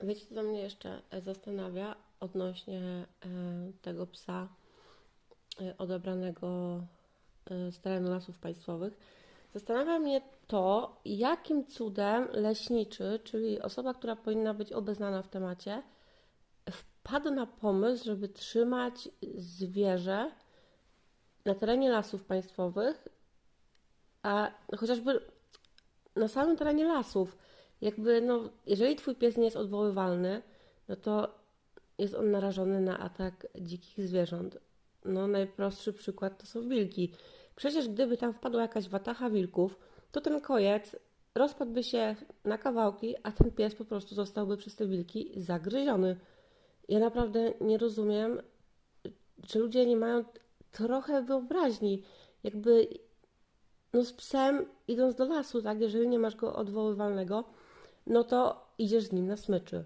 Wiecie, co mnie jeszcze e, zastanawia odnośnie e, tego psa e, odebranego z terenu lasów państwowych? Zastanawia mnie to, jakim cudem leśniczy, czyli osoba, która powinna być obeznana w temacie, wpadł na pomysł, żeby trzymać zwierzę na terenie lasów państwowych, a chociażby na samym terenie lasów. Jakby, no, jeżeli twój pies nie jest odwoływalny, no to jest on narażony na atak dzikich zwierząt. No, najprostszy przykład to są wilki. Przecież gdyby tam wpadła jakaś watacha wilków, to ten kojec rozpadłby się na kawałki, a ten pies po prostu zostałby przez te wilki zagryziony. Ja naprawdę nie rozumiem, czy ludzie nie mają trochę wyobraźni. Jakby no z psem idąc do lasu, tak, jeżeli nie masz go odwoływalnego, no to idziesz z nim na smyczy.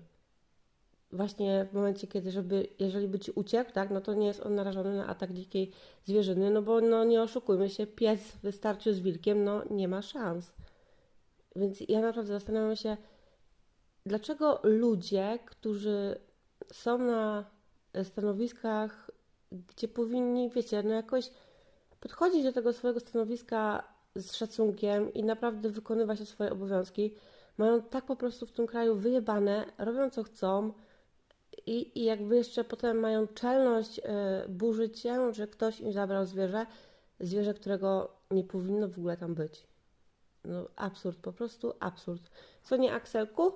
Właśnie w momencie, kiedy, żeby, jeżeli by ci uciekł, tak, no to nie jest on narażony na atak dzikiej zwierzyny, no bo no nie oszukujmy się, pies w starciu z wilkiem, no nie ma szans. Więc ja naprawdę zastanawiam się, dlaczego ludzie, którzy są na stanowiskach, gdzie powinni, wiecie, no jakoś podchodzić do tego swojego stanowiska z szacunkiem i naprawdę wykonywać swoje obowiązki, mają tak po prostu w tym kraju wyjebane, robią co chcą i, i jakby jeszcze potem mają czelność y, burzyć się, że ktoś im zabrał zwierzę, zwierzę, którego nie powinno w ogóle tam być. No absurd, po prostu absurd. Co nie, Akselku?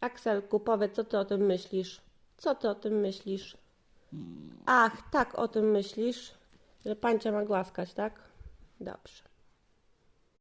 Akselku, powiedz, co ty o tym myślisz? Co ty o tym myślisz? Ach, tak o tym myślisz, że pancia ma głaskać, tak? Dobrze.